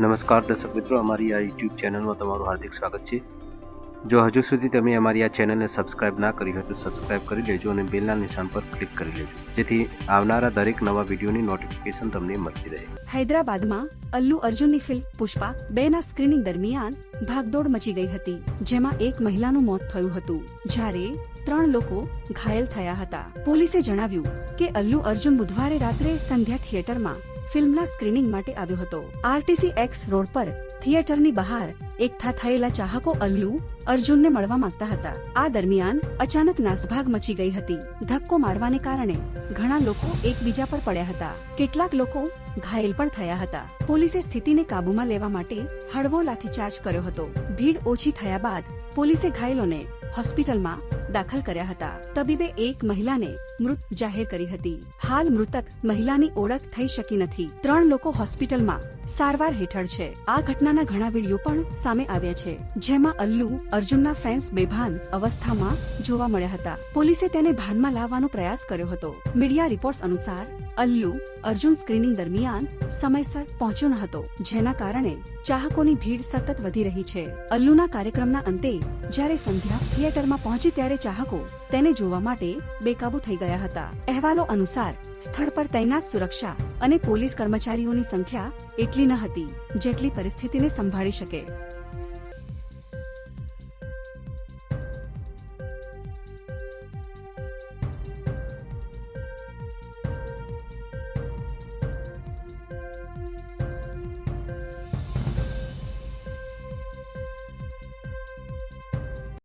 નમસ્કાર દર્શક મિત્રો, અમારી આ યુટ્યુબ ચેનલમાં તમારું હાર્દિક સ્વાગત છે. જો હજુ સુધી તમે અમારી આ ચેનલને સબસ્ક્રાઇબ ના કરી હોય તો સબસ્ક્રાઇબ કરી લેજો અને બેલના નિશાન પર ક્લિક કરી લેજો. જેથી આવનારા દરેક નવા વિડીયોની નોટિફિકેશન તમને મળતી રહે. હૈદરાબાદમાં અલ્લુ અર્જુનની ફિલ્મ પુષ્પા બે ના સ્ક્રીનિંગ દરમિયાન ભાગદોડ મચી ગઈ હતી, જેમાં એક મહિલાનું મોત થયું હતું. જ્યારે ત્રણ લોકો ઘાયલ થયા હતા. પોલીસે જણાવ્યું કે અલ્લુ અર્જુન બુધવારે રાત્રે સંધ્યા થિયેટરમાં ફિલ્મના સ્ક્રીનિંગ માટે આવ્યો હતો. આરટીસી એક્સ રોડ પર થિયેટરની બહાર એકઠા થયેલા ચાહકો અલ્લુ, અર્જુનને મળવા માંગતા હતા. આ દરમિયાન અચાનક નાસભાગ મચી ગઈ હતી. ધક્કો મારવાને કારણે ઘણા લોકો એકબીજા પર પડ્યા હતા. કેટલાક લોકો ઘાયલ પણ થયા હતા. પોલીસે સ્થિતિને કાબૂમાં લેવા માટે હળવો લાઠીચાર્જ કર્યો હતો. ભીડ ઓછી થયા બાદ પોલીસે ઘાયલોને હોસ્પિટલમાં દાખલ કર્યા હતા. તબીબે એક મહિલાને મૃત જાહેર કરી હતી. હાલ મૃતક મહિલાની ઓળખ થઈ શકી નથી. ત્રણ લોકો હોસ્પિટલમાં સારવાર હેઠળ છે. આ ઘટનાના ઘણા વીડિયો પણ સામે આવ્યા છે. જેમાં અલ્લુ અર્જુનના ફેન્સ બેભાન અવસ્થામાં જોવા મળ્યા હતા. પોલીસે તેને ભાનમાં લાવવાનો પ્રયાસ કર્યો હતો. મીડિયા રિપોર્ટ્સ અનુસાર અલ્લુ અર્જુન સ્ક્રીનિંગ દરમિયાન સમયસર પહોંચ્યો ન હતો, જેના કારણે ચાહકોની ભીડ સતત વધી રહી છે. અલ્લુના કાર્યક્રમના અંતે, જ્યારે સંધ્યા થિયેટરમાં પહોંચી ત્યારે ચાહકો તેને જોવા માટે બેકાબુ થઈ ગયા હતા. અહેવાલો અનુસાર, સ્થળ પર તૈનાત સુરક્ષા અને પોલીસ કર્મચારીઓની સંખ્યા એટલી ન હતી, જેટલી પરિસ્થિતિને સંભાળી શકે.